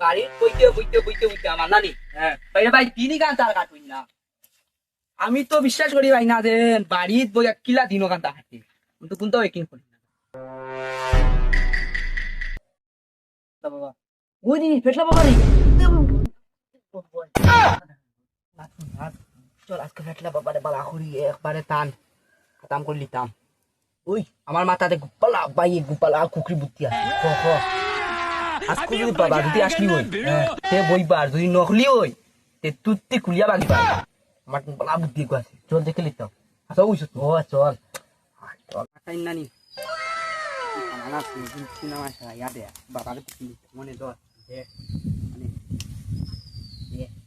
গাড়ির বইতে বইতে বইতে বইতে আমার নানি হ্যাঁ ভাই তিনি গান তার না আমি তো বিশ্বাস করি ভাই না যে বাড়িত বই কিলা দিনও কান্তা হাঁটি কিন্তু করি দিন টান আমার মাথাতে গুপালা বাইয়ে গুপালা কুকরি বুদ্ধি আছে আজকে যদি যদি আসলি তে বইবার যদি নকলি তে তুত্তি পাই। গুপালা বুদ্ধি আছে। চল দেখে লিতাম আচ্ছা ওই ও চল। চল। নানি আমার সিনেমা ইয়াদে বাবার মনে দর মানে।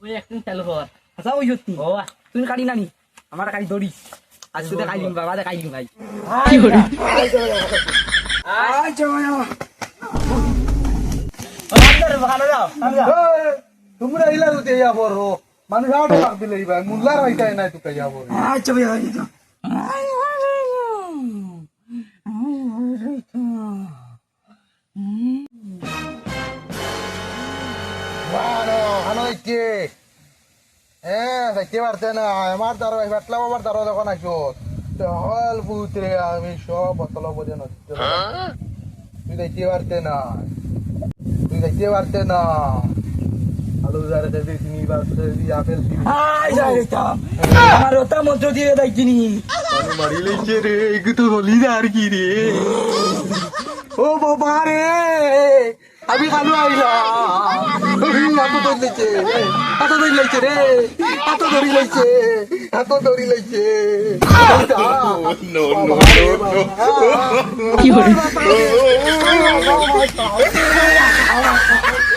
ওই একদিন চালু কর আচ্ছা ওই সত্যি। ও তুই কাটি নানি আমার কাটি দড়ি আজ তুই দেখাই দিম বাবা দেখাই দিম ভাই। কি তোমরা ইলা রুতে ইয়া বড় মানুষ আউট পাক দিলে ভাই মুল্লার হইতাই নাই তো ইয়া বড় আচ্ছা ভাই বানো হানো ইচ্ছে হ্যাঁ যাইতে পারতে না আমার দ্বারা বেটলা বাবার দ্বারা যখন আসো হল বুতরে আমি সব বোতল বোঝে নষ্ট তুই যাইতে পারতে না। তুই যাইতে পারতে না। আলু যারে দিদি তুমি বা আপেল তুমি আমার ওটা মন্ত্র দিয়ে দেখিনি আমি মারি লইছে রে এগু তো হলি না আর কি রে ও বাবা রে। আমি খালু আইলাম হাত ধরি লইছে হাত ধরি লইছে রে হাত ধরি লইছে ধরি লইছে Cô ơi, trời!